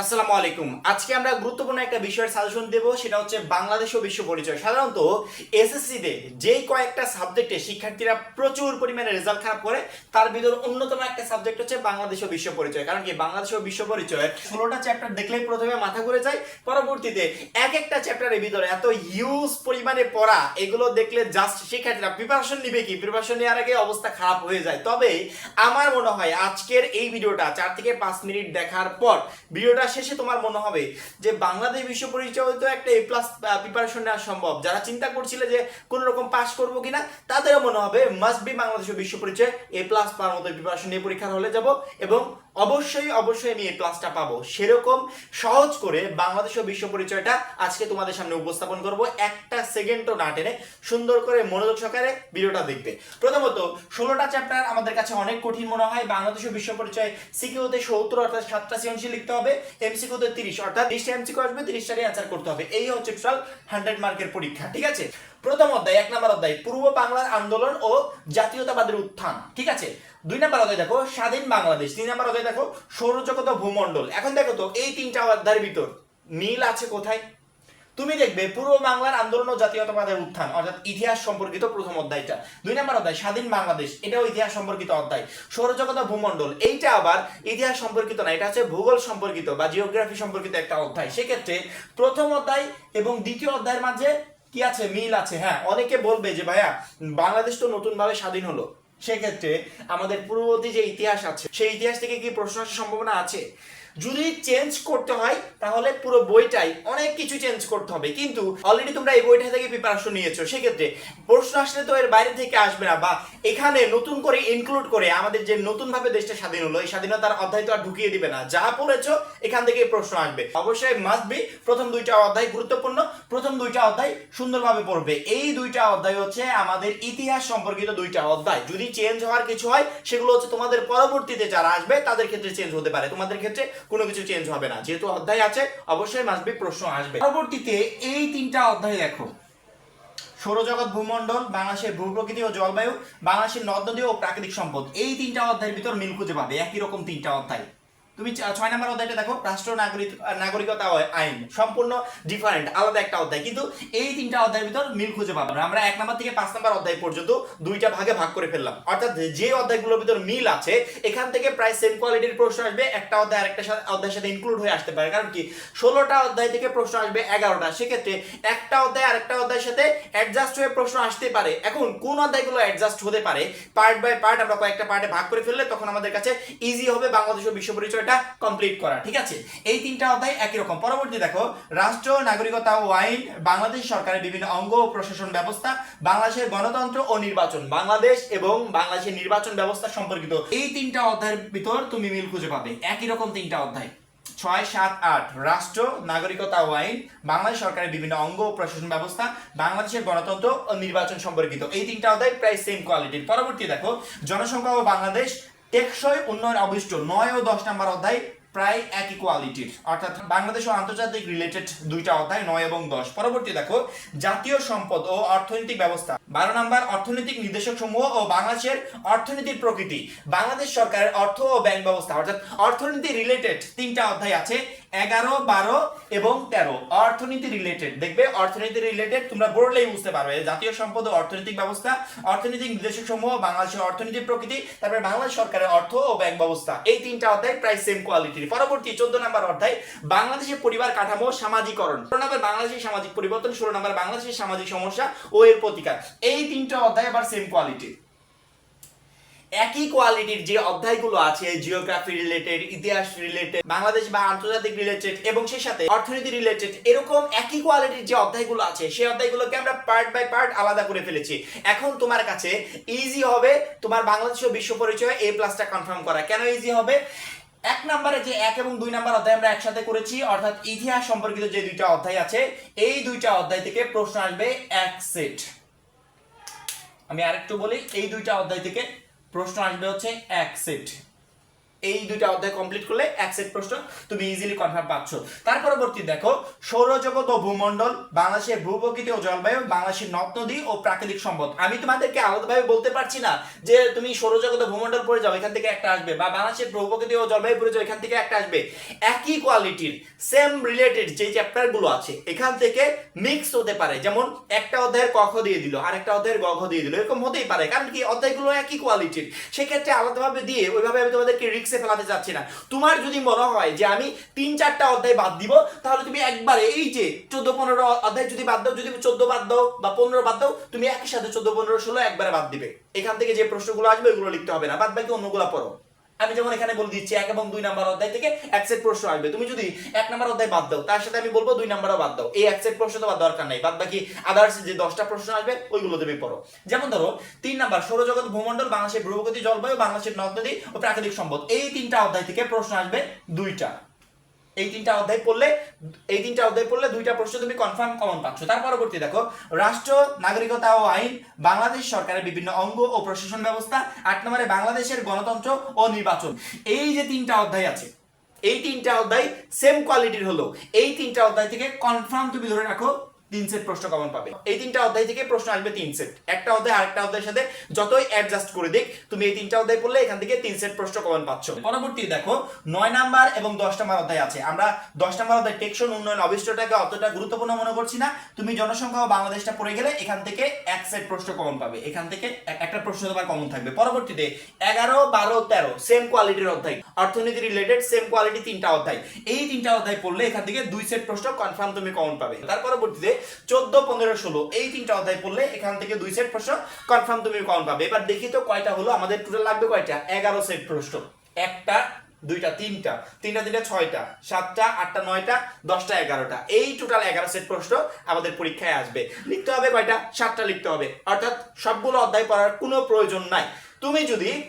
আসসালামু আলাইকুম। আজকে আমরা গুরুত্বপূর্ণ একটা বিষয়ের সাজেশন দেব, সেটা হচ্ছে বাংলাদেশ ও বিশ্ব পরিচয়। সাধারণত এসএসসি তে যেই কয়েকটা সাবজেক্টে শিক্ষার্থীরা প্রচুর পরিমাণে রেজাল্ট খারাপ করে, তার ভিতর অন্যতম একটা সাবজেক্ট হচ্ছে বাংলাদেশ ও বিশ্ব পরিচয়। কারণ কি? বাংলাদেশ ও বিশ্ব পরিচয় ষোলোটা চ্যাপ্টার দেখলেই প্রথমে মাথা ঘুরে যায়। পরবর্তীতে এক একটা চ্যাপ্টারের ভিতরে এত হিউজ পরিমাণে পড়া, এগুলো দেখলে জাস্ট শিক্ষার্থীরা প্রিপারেশন নিবে কি? প্রিপারেশন নেওয়ার আগে অবস্থা খারাপ হয়ে যায়। তবে আমার মনে হয় আজকের এই ভিডিওটা চার থেকে পাঁচ মিনিট দেখার পর ভিডিওটা শেষে তোমার মনে হবে যে বাংলাদেশ বিশ্ব পরিচয় তো একটা এ প্লাস প্রিপারেশন নেওয়া সম্ভব। যারা চিন্তা করছিলে যে কোন রকম পাস করব কিনা, তাদেরও মনে হবে মাস্ট বি বাংলাদেশ বিশ্ব পরিচয় এ প্লাস পাওয়ার মতো প্রিপারেশন নিয়ে পরীক্ষার হলে যাব এবং অবশ্যই অবশ্যই আমি এ প্লাসটা পাবো। সেরকম সহজ করে বাংলাদেশ ও বিশ্ব পরিচয়টা আজকে তোমাদের সামনে উপস্থাপন করব। একটা সেকেন্ডও না টেনে সুন্দর করে মনোযোগ সহকারে ভিডিওটা দেখবে। প্রথমত, ষোলোটা চ্যাপ্টার আমাদের কাছে অনেক কঠিন মনে হয়। বাংলাদেশ ও বিশ্ব পরিচয় সিকিউতে সত্তর অর্থাৎ সাতটা সৃজনশীল লিখতে হবে এমসিকিউতে তিরিশ। অর্থাৎ তিরিশটা এমসিকিউ আসবে তিরিশটারই অ্যান্সার করতে হবে। এই হচ্ছে টোটাল হান্ড্রেড মার্কের পরীক্ষা, ঠিক আছে? প্রথম অধ্যায়, এক নম্বর অধ্যায়, পূর্ব বাংলার আন্দোলন ও জাতীয়তাবাদের উত্থান, ঠিক আছে? দুই নাম্বার অধ্যায় দেখো, স্বাধীন বাংলাদেশ। তিন নাম্বার অধ্যায় দেখো, সৌরজগত ভূমণ্ডল। এখন দেখো তো, এই তিনটা অধ্যায়ের ভিতর মিল আছে কোথায়? তুমি দেখবে পূর্ব বাংলার আন্দোলন ও জাতীয়তাবাদের উত্থান, অর্থাৎ ইতিহাস সম্পর্কিত প্রথম অধ্যায়টা। দুই নম্বর অধ্যায়, স্বাধীন বাংলাদেশ, এটাও ইতিহাস সম্পর্কিত অধ্যায়। সৌরজগত ভূমণ্ডল, এইটা আবার ইতিহাস সম্পর্কিত না, এটা হচ্ছে ভূগোল সম্পর্কিত বা জিওগ্রাফি সম্পর্কিত একটা অধ্যায়। সেক্ষেত্রে প্রথম অধ্যায় এবং দ্বিতীয় অধ্যায়ের মাঝে কি আছে? মিল আছে। হ্যাঁ অনেকে বলবে যে ভাইয়া, বাংলাদেশ তো নতুন ভাবে স্বাধীন হলো। সেক্ষেত্রে আমাদের পূর্ববর্তী যে ইতিহাস আছে সেই ইতিহাস থেকে কি প্রশ্ন আসার সম্ভাবনা আছে? যদি চেঞ্জ করতে হয়, তাহলে পুরো বইটাই অনেক কিছু চেঞ্জ করতে হবে। কিন্তু অলরেডি তোমরা এই বইটা থেকে প্রিপারেশন নিয়েছো, সেক্ষেত্রে প্রশ্ন আসলে তো এর বাইরে থেকে আসবে না, বা এখানে নতুন করে ইনক্লুড করে আমাদের যে নতুন ভাবে দেশটা স্বাধীন হলো, এই স্বাধীনতার অধ্যায় তো আর ঢুকিয়ে দিবে না। যা পড়েছো, এখান থেকে প্রশ্ন আসবে। অবশ্যই মাস্ট বি প্রথম দুইটা অধ্যায় গুরুত্বপূর্ণ, প্রথম দুইটা অধ্যায় সুন্দরভাবে পড়বে। এই দুইটা অধ্যায় হচ্ছে আমাদের ইতিহাস সম্পর্কিত দুইটা অধ্যায়। যদি চেঞ্জ হওয়ার কিছু হয়, সেগুলো হচ্ছে তোমাদের পরবর্তীতে যারা আসবে, তাদের ক্ষেত্রে চেঞ্জ হতে পারে। তোমাদের ক্ষেত্রে কোনো কিছু চেঞ্জ হবে না। যেহেতু অধ্যায় আছে, অবশ্যই মাসবে প্রশ্ন আসবে। পরবর্তীতে এই তিনটা অধ্যায় দেখো। সৌরজগৎ, ভূমণ্ডল, বাংলাদেশের ভূপ্রকৃতি ও জলবায়ু, বাংলাদেশের নদ, নদী ও প্রাকৃতিক সম্পদ। এই তিনটা অধ্যায়ের ভিতর মিল খুঁজে পাবে। একই রকম তিনটা অধ্যায়। তুমি ছয় নম্বর অধ্যায়টা দেখো, রাষ্ট্র, নাগরিক নাগরিকতা আইন। সম্পূর্ণ ডিফারেন্ট আলাদা একটা অধ্যায়। কিন্তু এই তিনটা অধ্যায়ের ভিতর মিল খুঁজে পাবে না। আমরা এক নম্বর থেকে পাঁচ নম্বর অধ্যায় পর্যন্ত দুইটা ভাগে ভাগ করে ফেললাম। অর্থাৎ যে অধ্যায়গুলোর ভিতর মিল আছে, এখান থেকে প্রায় সেম কোয়ালিটির প্রশ্ন আসবে। একটা অধ্যায় আরেকটা অধ্যায়ের সাথে ইনক্লুড হয়ে আসতে পারে। কারণ কি? ষোলোটা অধ্যায় থেকে প্রশ্ন আসবে এগারোটা। সেক্ষেত্রে একটা অধ্যায়, আরেকটা অধ্যায়ের সাথে অ্যাডজাস্ট হয়ে প্রশ্ন আসতে পারে। এখন কোন অধ্যায়গুলো অ্যাডজাস্ট হতে পারে? পার্ট বাই পার্ট আমরা কয়েকটা পার্টে ভাগ করে ফেললে তখন আমাদের কাছে ইজি হবে বাংলাদেশ বিশ্ব পরিচয়টা কমপ্লিট করা, ঠিক আছে? এই তিনটা অধ্যায় একই রকম। পরবর্তী দেখো, রাষ্ট্র, নাগরিকতা ও আইন বাংলাদেশ সরকারের বিভিন্ন অঙ্গ ও প্রশাসন ব্যবস্থা, বাংলাদেশের গণতন্ত্র ও নির্বাচন, বাংলাদেশ এবং বাংলাদেশের নির্বাচন ব্যবস্থা সম্পর্কিত। এই তিনটা অধ্যায়ের ভিতর তুমি মিল খুঁজে পাবে। একই রকম তিনটা অধ্যায়। ছয়, সাত, আট, রাষ্ট্র, নাগরিকতা ও আইন বাংলাদেশ সরকারের বিভিন্ন অঙ্গ ও প্রশাসন ব্যবস্থা, বাংলাদেশের গণতন্ত্র ও নির্বাচন সম্পর্কিত। এই তিনটা অধ্যায় প্রায় সেম কোয়ালিটির পরবর্তী দেখো, জনসংখ্যা ও বাংলাদেশ টেকসই উন্নয়ন আবিষ্ট নয় ও দশ নম্বর অধ্যায় প্রায় একই কোয়ালিটির। অর্থাৎ বাংলাদেশ ও আন্তর্জাতিক রিলেটেড দুইটা অধ্যায়, নয় এবং দশ। পরবর্তী দেখো, জাতীয় সম্পদ ও অর্থনৈতিক ব্যবস্থা। বারো নম্বর, অর্থনৈতিক নির্দেশক সমূহ ও বাংলাদেশের অর্থনীতির প্রকৃতি। বাংলাদেশ সরকারের অর্থ ও ব্যাংক ব্যবস্থা। অর্থাৎ অর্থনীতি রিলেটেড তিনটা অধ্যায় আছে। এগারো, বারো এবং তেরো। অর্থনীতি রিলেটেড দেখবে অর্থনীতি রিলেটেড তোমরা বললেই বুঝতে পারবে। জাতীয় সম্পদ ও অর্থনৈতিক ব্যবস্থা, অর্থনৈতিক নির্দেশক সমূহ বাংলাদেশের অর্থনীতির প্রকৃতি, তারপরে বাংলাদেশ সরকারের অর্থ ও ব্যাংক ব্যবস্থা। এই তিনটা অধ্যায় প্রায় সেম কোয়ালিটির পরবর্তী চোদ্দ নম্বর অধ্যায় বাংলাদেশের পরিবার কাঠামো সামাজিকরণ। ষোলো নম্বর, বাংলাদেশের সামাজিক পরিবর্তন। ষোলো নম্বর, বাংলাদেশের সামাজিক সমস্যা ও এর প্রতিকার। এই তিনটা অধ্যায় আবার সেম কোয়ালিটির একই কোয়ালিটির যে অধ্যায়গুলো আছে জিওগ্রাফি রিলেটেড ইতিহাস রিলেটেড বাংলাদেশ বা আন্তর্জাতিক রিলেটেড এবং সেই সাথে অর্থনীতি রিলেটেড এরকম একই কোয়ালিটির যে অধ্যায়গুলো আছে, সেই অধ্যায়গুলোকে আমরা পার্ট বাই পার্ট আলাদা করে ফেলেছি। এখন তোমার কাছে ইজি হবে তোমার বাংলাদেশ ও বিশ্ব পরিচয় এ প্লাসটা কনফার্ম করা। কেন ইজি হবে? এক নম্বরে যে এক এবং দুই নম্বর অধ্যায় আমরা একসাথে করেছি, অর্থাৎ ইতিহাস সম্পর্কিত যে দুইটা অধ্যায় আছে, এই দুইটা অধ্যায় থেকে প্রশ্ন আসবে এক সেট আমি আরেকটু বলি, এই দুইটা অধ্যায় থেকে প্রশ্ন আসবে হচ্ছে এক সেট এই দুইটা অধ্যায় কমপ্লিট করলে এক সেট প্রশ্ন তুমি ইজিলি কনফার্ম পাচ্ছ। তার পরবর্তী দেখো, সৌরজগৎ ও ভূমণ্ডল বাংলাদেশের ভূপ্রকৃতি ও জলবায়ু, বাংলাদেশের নদ নদী ও প্রাকৃতিক সম্পদ। আমি তোমাদেরকে আলাদাভাবে বলতে পারছি না যে তুমি সৌরজগৎ ও ভূমণ্ডল পড়ে যাও, এখান থেকে একটা আসবে, বা বাংলাদেশের ভূপ্রকৃতি ও জলবায়ু পড়ে যাও, এখান থেকে একটা আসবে। একই কোয়ালিটির সেম রিলেটেড যে চ্যাপ্টারগুলো আছে, এখান থেকে মিক্স হতে পারে। যেমন, একটা অধ্যায়ের কখ দিয়ে দিল, আর একটা অধ্যায়ের গঘ দিয়ে দিল, এরকম হতেই পারে। কারণ কি, অধ্যায়গুলো একই কোয়ালিটির সেক্ষেত্রে আলাদাভাবে দিয়ে ওইভাবে আমি তোমাদেরকে রিক্সে ফেলাতে চাচ্ছি না। তোমার যদি মনে হয় যে আমি তিন, চারটা অধ্যায় বাদ দিব, তাহলে তুমি একবারে এই যে চোদ্দ, পনেরো অধ্যায় যদি বাদ দাও, যদি চোদ্দ বাদ দাও বা পনেরো বাদ দাও, তুমি একই সাথে চোদ্দ, পনেরো, ষোলো একবারে বাদ দিবে। এখান থেকে যে প্রশ্নগুলো আসবে ওইগুলো লিখতে হবে না। বাদ বাকি অন্যগুলো পড়ো। আমি যেমন এখানে বলে দিচ্ছি, এক এবং দুই নাম্বার অধ্যায় থেকে এক সেট প্রশ্ন আসবে। তুমি যদি এক নাম্বার অধ্যায় বাদ দাও, তার সাথে আমি বলব দুই নাম্বারও বাদ দাও। এই এক সেট প্রশ্ন তো দরকার নাই। বাদ বাকি আদার্স যে দশটা প্রশ্ন আসবে, ওইগুলো তুমি পড়ো। যেমন ধরো, তিন নাম্বার, সৌরজগৎ, ভূমণ্ডল, বাংলাদেশের ভূগতি জলবায়ু, বাংলাদেশের নদ, নদী ও প্রাকৃতিক সম্পদ। এই তিনটা অধ্যায় থেকে প্রশ্ন আসবে দুইটা। এই তিনটা অধ্যায় পড়লে, এই তিনটা অধ্যায় পড়লে দুইটা প্রশ্ন তুমি কনফার্ম কমন পাচ্ছ। তার পরবর্তী দেখো, রাষ্ট্র, নাগরিকতা ও আইন, বাংলাদেশ সরকারের বিভিন্ন অঙ্গ ও প্রশাসন ব্যবস্থা, আট নম্বরে বাংলাদেশের গণতন্ত্র ও নির্বাচন। এই যে তিনটা অধ্যায় আছে, এই তিনটা অধ্যায় সেম কোয়ালিটির হলো। এই তিনটা অধ্যায় থেকে কনফার্ম তুমি ধরে রাখো তিন সেট প্রশ্ন কমন পাবে। এই তিনটা অধ্যায় থেকে প্রশ্ন আসবে তিন সেট। একটা অধ্যায়, আরেকটা অধ্যায়ের সাথে যতই অ্যাডজাস্ট করে তুমি এই তিনটা অধ্যায় পড়লে এখান থেকে তিন সেট প্রশ্ন কমন পাচ্ছ। পরবর্তী দেখো, নয় নাম্বার এবং দশ নাম্বার অধ্যায় আছে। আমরা দশ নাম্বার অধ্যায় টেকশন উন্নয়ন অবিষ্টটাকে অতটা গুরুত্বপূর্ণ মনে করছি না। তুমি জনসংখ্যা বাংলাদেশটা পড়ে গেলে এখান থেকে এক সেট প্রশ্ন কমন পাবে। এখান থেকে একটা প্রশ্ন তোমার কমন থাকবে। পরবর্তীতে এগারো, বারো, তেরো সেম কোয়ালিটির অধ্যায়। অর্থনীতি রিলেটেড সেম কোয়ালিটি তিনটা অধ্যায়। এই তিনটা অধ্যায় পড়লে এখান থেকে দুই সেট প্রশ্ন কনফার্ম তুমি কমন পাবে। তার পরবর্তীতে চোদ্দ, পনেরো, ষোলো, এই তিনটা অধ্যায় পড়লে এখান থেকে দুই সেট প্রশ্ন কনফার্ম তুমি কমন পাবে। এবার দেখি তো কয়টা হলো, আমাদের টোটাল লাগবে কয়টা? এগারো সেট প্রশ্ন। একটা, দুইটা, তিনটা। তিনটা তিনটা, ছয়টা। সাতটা, আটটা, নয়টা, দশটা, এগারোটা। এই টোটাল এগারো সেট প্রশ্ন আমাদের পরীক্ষায় আসবে। লিখতে হবে কয়টা? সাতটা লিখতে হবে। অর্থাৎ সবগুলো অধ্যায় পড়ার কোনো প্রয়োজন নাই। তুমি যদি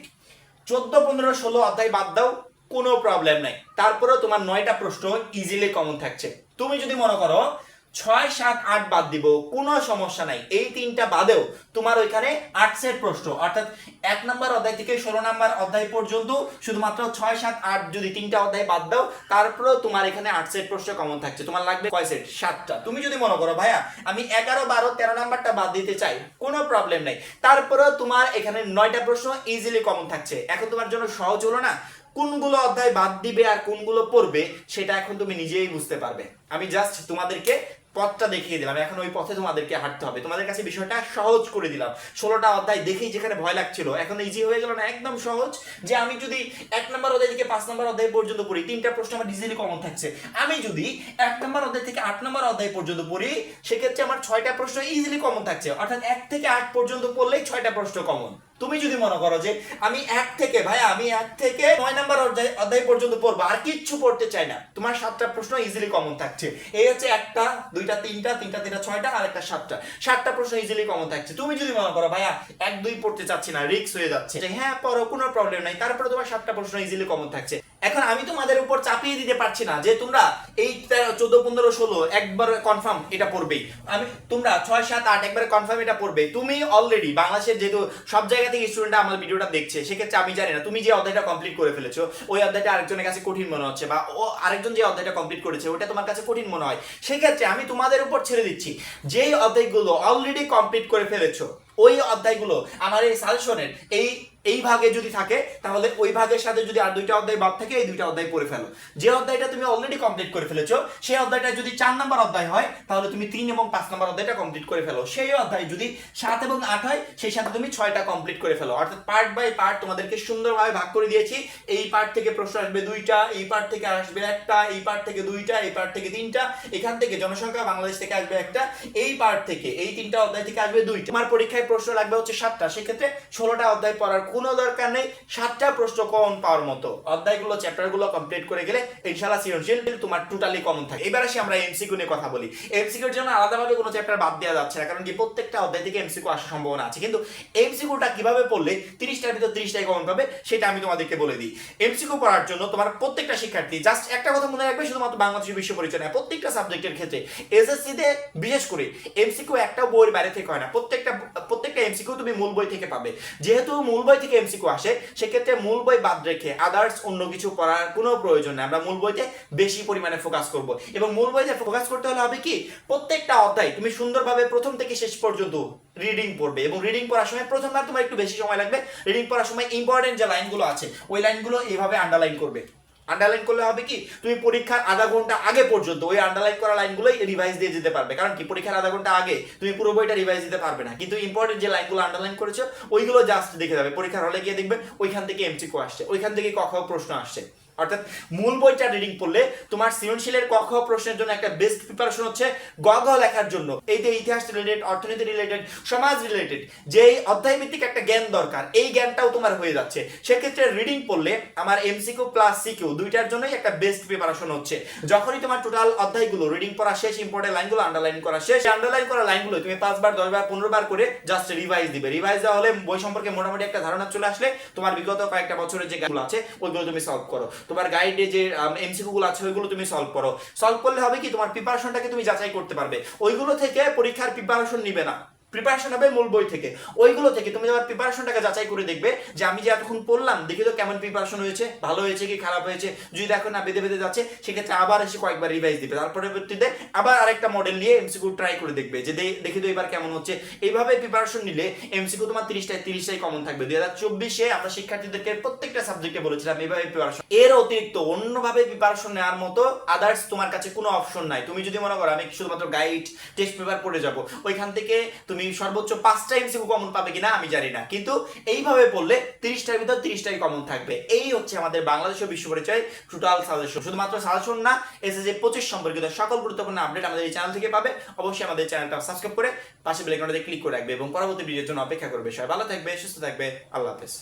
চোদ্দ, পনেরো, ষোলো অধ্যায় বাদ দাও, কোনো প্রবলেম নাই। তারপরেও তোমার নয়টা প্রশ্ন ইজিলি কমন থাকছে। তুমি যদি মনে করো ছয়, সাত, আট বাদ দিব, কোনো সমস্যা নাই। এই তিনটা বাদেও তোমার ওইখানে আট সেট প্রশ্ন। অর্থাৎ এক নম্বর অধ্যায় থেকে ষোলো নম্বর অধ্যায় পর্যন্ত শুধুমাত্র ছয়, সাত, আট যদি তিনটা অধ্যায় বাদ দাও, তারপরেও তোমার এখানে আট সেট প্রশ্ন কমন থাকছে। তোমার লাগবে কয় সেট সাতটা। তুমি যদি মনে করো, ভাইয়া, আমি এগারো, বারো, তেরো নাম্বারটা বাদ দিতে চাই, কোনো প্রবলেম নেই। তারপরেও তোমার এখানে নয়টা প্রশ্ন ইজিলি কমন থাকছে। এখন তোমার জন্য সহজ হলো না, কোনগুলো অধ্যায় বাদ দিবে আর কোনগুলো পড়বে, সেটা এখন তুমি নিজেই বুঝতে পারবে। আমি জাস্ট তোমাদেরকে পথটা দেখিয়ে দিলাম। এখন ওই পথে তোমাদেরকে হাঁটতে হবে। তোমাদের কাছে বিষয়টা সহজ করে দিলাম। ষোলোটা অধ্যায় দেখেই যেখানে ভয় লাগছিল, এখন ইজি হয়ে গেল না? একদম সহজ যে আমি যদি এক নম্বর অধ্যায় থেকে পাঁচ নম্বর অধ্যায় পর্যন্ত পড়ি, তিনটা প্রশ্ন আমার ইজিলি কমন থাকছে। আমি যদি এক নম্বর অধ্যায় থেকে আট নম্বর অধ্যায় পর্যন্ত পড়ি, সেক্ষেত্রে আমার ছয়টা প্রশ্ন ইজিলি কমন থাকছে। অর্থাৎ এক থেকে আট পর্যন্ত পড়লেই ছয়টা প্রশ্ন কমন তুমি যদি মনে করো যে আমি এক থেকে ভাই আমি এক থেকে নয় নাম্বার অধ্যায় পর্যন্ত পড়ব, আর কিচ্ছু পড়তে চাই না। তোমার সাতটা প্রশ্ন ইজিলি কমন থাকছে। এই হচ্ছে একটা, দুইটা, তিনটা তিনটা তিনটা, ছয়টা, আর একটা সাতটা। সাতটা প্রশ্ন ইজিলি কমন থাকছে। তুমি যদি মনে করো, ভাইয়া, এক, দুই পড়তে চাচ্ছি না রিক্স হয়ে যাচ্ছে। হ্যাঁ পড়ো, কোনো প্রবলেম নাই। তারপরে তোমার সাতটা প্রশ্ন ইজিলি কমন থাকছে। এখন আমি তোমাদের উপর চাপিয়ে দিতে পারছি না যে তোমরা এই চোদ্দ, পনেরো, ষোলো, একবার কনফার্ম এটা পড়বেই। আমি, তোমরা ছয়, সাত, আট, একবারে কনফার্ম এটা পড়বে। তুমি অলরেডি বাংলাদেশের যেহেতু সব জায়গা থেকে স্টুডেন্টরা আমার ভিডিওটা দেখছে, সেক্ষেত্রে আমি জানি না। তুমি যে অধ্যায়টা কমপ্লিট করে ফেলেছো, ওই অধ্যায়টা আরেকজনের কাছে কঠিন মনে হচ্ছে, বা ও আরেকজন যে অধ্যায়টা কমপ্লিট করেছে ওটা তোমার কাছে কঠিন মনে হয়। সেক্ষেত্রে আমি তোমাদের উপর ছেড়ে দিচ্ছি, যেই অধ্যায়গুলো অলরেডি কমপ্লিট করে ফেলেছো, ওই অধ্যায়গুলো আমার এই সাজেশনের এই এই ভাগে যদি থাকে, তাহলে ওই ভাগের সাথে যদি আর দুইটা অধ্যায় বাদ থাকে, এই দুইটা অধ্যায় পড়ে ফেলো। যে অধ্যায়টা তুমি অলরেডি কমপ্লিট করে ফেলেছো, সেই অধ্যায়টা যদি চার নাম্বার অধ্যায় হয়, তাহলে তুমি তিন এবং পাঁচ নাম্বার অধ্যায়টা কমপ্লিট করে ফেলো। সেই অধ্যায় যদি সাত এবং আট হয়, সেই সাথে তুমি ছয়টা কমপ্লিট করে ফেলো। অর্থাৎ পার্ট বাই পার্ট তোমাদেরকে সুন্দরভাবে ভাগ করে দিয়েছি। এই পার্ট থেকে প্রশ্ন আসবে দুইটা, এই পার্ট থেকে আসবে একটা, এই পার্ট থেকে দুইটা, এই পার্ট থেকে তিনটা, এখান থেকে জনসংখ্যা বাংলাদেশ থেকে আসবে একটা, এই পার্ট থেকে, এই তিনটা অধ্যায় থেকে আসবে দুইটা। তোমার পরীক্ষায় প্রশ্ন লাগবে হচ্ছে সাতটা। সেক্ষেত্রে ষোলোটা অধ্যায় পড়ার কোনো দরকার নেই, সাতটা প্রশ্ন কমন পাওয়ার মতো। অধ্যায়গুলো, চ্যাপ্টারগুলো কমপ্লিট করে গেলে ইনশাআল্লাহ সৃজনশীল, তোমার টোটালি কমন থাকে। এবার আসি আমরা এমসিকিউ নিয়ে কথা বলি। এমসিকিউর জন্য আলাদাভাবে কোনো চ্যাপ্টার বাদ দেওয়া যাচ্ছে না, কারণ কি প্রত্যেকটা অধ্যায় থেকে এমসিকিউ আসার সম্ভাবনা আছে। কিন্তু এমসিকিউটা কীভাবে পড়লে তিরিশটার ভিতর তিরিশটাই কমন পাবে, সেটা আমি তোমাদেরকে বলে দিই। এমসিকিউ পড়ার জন্য তোমার প্রত্যেকটা শিক্ষার্থী জাস্ট একটা কথা মনে রাখবে, শুধুমাত্র বাংলাদেশ বিশ্ব পরিচয় না প্রত্যেকটা সাবজেক্টের ক্ষেত্রে এসএসসি তে বিশেষ করে এমসিকিউ একটা বইয়ের বাইরে থেকে হয় না। প্রত্যেকটা প্রত্যেকটা এমসিকিউ তুমি মূল বই থেকে পাবে। যেহেতু মূল বই বই থেকে এমসিকিউ আসে, সেক্ষেত্রে মূল বই বাদ রেখে আদার্স অন্য কিছু পড়ার কোনো প্রয়োজন নেই। আমরা মূল বইতে বেশি পরিমাণে ফোকাস করব। এবং মূল বইতে ফোকাস করতে হলে হবে কি, প্রত্যেকটা অধ্যায় তুমি সুন্দরভাবে প্রথম থেকে শেষ পর্যন্ত রিডিং পড়বে এবং রিডিং পড়ার সময় প্রথমবার তোমার একটু বেশি সময় লাগবে। রিডিং পড়ার সময় ইম্পর্টেন্ট যে লাইনগুলো আছে, ওই লাইনগুলো এইভাবে আন্ডারলাইন করবে। আন্ডারলাইন করলে হবে কি? তুমি পরীক্ষার আধা ঘণ্টা আগে পর্যন্ত ওই আন্ডারলাইন করা লাইনগুলোই রিভাইস দিয়ে যেতে পারবে। কারণ কি? পরীক্ষার আধা ঘণ্টা আগে তুমি পুরো বইটা রিভাইস দিতে পারবে না। কিন্তু ইম্পর্টেন্ট যে লাইনগুলো আন্ডারলাইন করেছ, ওইগুলো জাস্ট দেখে যাবে। পরীক্ষার হলে গিয়ে দেখবে, ওইখান থেকে এমসিকিউ আসছে। ওইখান থেকে কখনো প্রশ্ন আসছে। অর্থাৎ মূল বইটা রিডিং করলে তোমার সৃজনশীলের ক খ প্রশ্নের জন্য একটা বেস্ট প্রিপারেশন হচ্ছে গ ঘ লেখার জন্য। এই যে ইতিহাস রিলেটেড অর্থনীতি রিলেটেড সমাজ রিলেটেড যে অধ্যায় ভিত্তিক একটা জ্ঞান দরকার, এই জ্ঞানটাও তোমার হয়ে যাচ্ছে। সেক্ষেত্রে রিডিং পড়লে আমার এমসিকিউ প্লাস সিকিউ দুইটার জন্যই একটা বেস্ট প্রিপারেশন হচ্ছে। যখনই তোমার টোটাল অধ্যায়গুলো রিডিং পড়া শেষ ইম্পর্টেন্ট লাইনগুলো আন্ডারলাইন করা শেষ আন্ডারলাইন করা লাইনগুলো তুমি পাঁচবার দশবার পনেরো বার করে জাস্ট রিভাইজ দিবে। রিভাইজ দেওয়া হলে বই সম্পর্কে মোটামুটি একটা ধারণা চলে আসলে তোমার বিগত কয়েকটা বছরের যে গাইডগুলো আছে, ওইগুলো তুমি সলভ করো। তোমার গাইডে যে এমসিকিউ গুলো আছে, ওইগুলো তুমি সলভ করো। সলভ করলে হবে কি, তোমার প্রিপারেশনটাকে তুমি যাচাই করতে পারবে। ওইগুলো থেকে পরীক্ষার প্রিপারেশন নিবে না। প্রিপারেশন হবে মূল বই থেকে। ওইগুলো থেকে তুমি তোমার প্রিপারেশনটাকে যাচাই করে দেখবে যে আমি যে এতক্ষণ পড়লাম, দেখি তো কেমন প্রিপারেশন হয়েছে, ভালো হয়েছে কি খারাপ হয়েছে? যদি দেখো না বেঁধে বেঁধে যাচ্ছে, সেক্ষেত্রে আবার এসে কয়েকবার রিভাইজ দিবে। তার পরবর্তীতে আবার আরেকটা মডেল নিয়ে এমসিকিউ ট্রাই করে দেখবে যে দেখি তো এবার কেমন হচ্ছে। এইভাবে প্রিপারেশন নিলে এমসিকিউ তোমার তিরিশটায় তিরিশটাই কমন থাকবে। দুই হাজার চব্বিশে আমরা শিক্ষার্থীদেরকে প্রত্যেকটা সাবজেক্টে বলেছিলাম এইভাবে প্রিপারেশন এর অতিরিক্ত অন্যভাবে প্রিপারেশন নেওয়ার মতো আদার্স তোমার কাছে কোনো অপশন নাই। তুমি যদি মনে করো আমি শুধুমাত্র গাইড টেস্ট পেপার পড়ে যাব, ওইখান থেকে তুমি সর্বোচ্চ পাঁচটা এমসিকিউ কমন পাবে কিনা আমি জানি না। কিন্তু এইভাবে পড়লে তিরিশটার ভিতর তিরিশটাই কমন থাকবে। এই হচ্ছে আমাদের বাংলাদেশ ও বিশ্ব পরিচয় টোটাল সাজেশন শুধুমাত্র সাজেশন না এসএসএ পঁচিশ সম্পর্কিত সকল গুরুত্বপূর্ণ আপডেট আমাদের এই চ্যানেল থেকে পাবে। অবশ্যই আমাদের চ্যানেলটা সাবস্ক্রাইব করে পাশে বেলাইকনটাতে ক্লিক করে রাখবে এবং পরবর্তী ভিডিওর জন্য অপেক্ষা করবে। সবাই ভালো থাকবে, সুস্থ থাকবে, আল্লাহ হাফেজ।